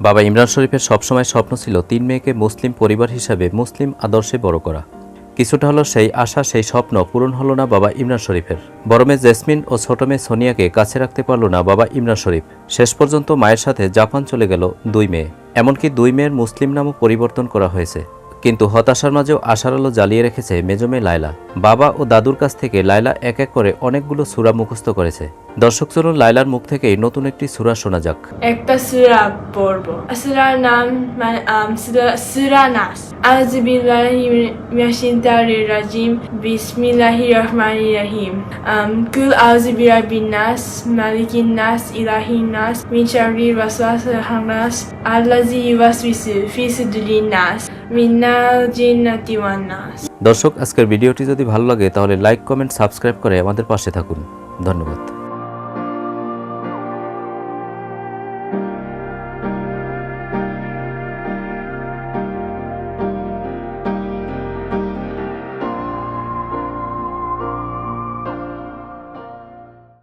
বাবা ইমরান শরীফের সবসময় স্বপ্ন ছিল তিন মেয়েকে মুসলিম পরিবার হিসাবে মুসলিম আদর্শে বড় করা। কিছুটা হলো সেই আশা, সেই স্বপ্ন পূরণ হলো না বাবা ইমরান শরীফের। বড় মেয়ে জেসমিন ও ছোট মেয়ে সোনিয়াকে কাছে রাখতে পারল না বাবা ইমরান শরীফ। শেষ পর্যন্ত মায়ের সাথে জাপান চলে গেল দুই মেয়ে। এমনকি দুই মেয়ের মুসলিম নামও পরিবর্তন করা হয়েছে। কিন্তু হতাশার মাঝেও আশার আলো জ্বালিয়ে রেখেছে মেজমে লায়লা। বাবা ও দাদুর কাছ থেকে লায়লা এক এক করে অনেকগুলো সুরা মুখস্থ করেছে। দর্শক চলুন লাইলার মুখ থেকেই নতুন একটি সুরা শোনা যাক। একটা সুরা পড়ব। সুরার নাম মানে সুরা- নাস। মিনাশ শাইতানির রাজিম। বিসমিল্লাহির রহমানির রহিম। কুল আউযু বিরাব্বিন নাস মালিকিন নাস ইলাহিন নাস মিন শাররিল ওয়াসওয়াসিল খান্নাস আল্লাযী ইউওয়াসওয়িসু ফি সুদুরিন নাস মিনাল জিন্নাতি ওয়ান নাস। দর্শক আজকের ভিডিওটি যদি ভালো লাগে তাহলে লাইক কমেন্ট সাবস্ক্রাইব করে আমাদের পাশে থাকুন। ধন্যবাদ।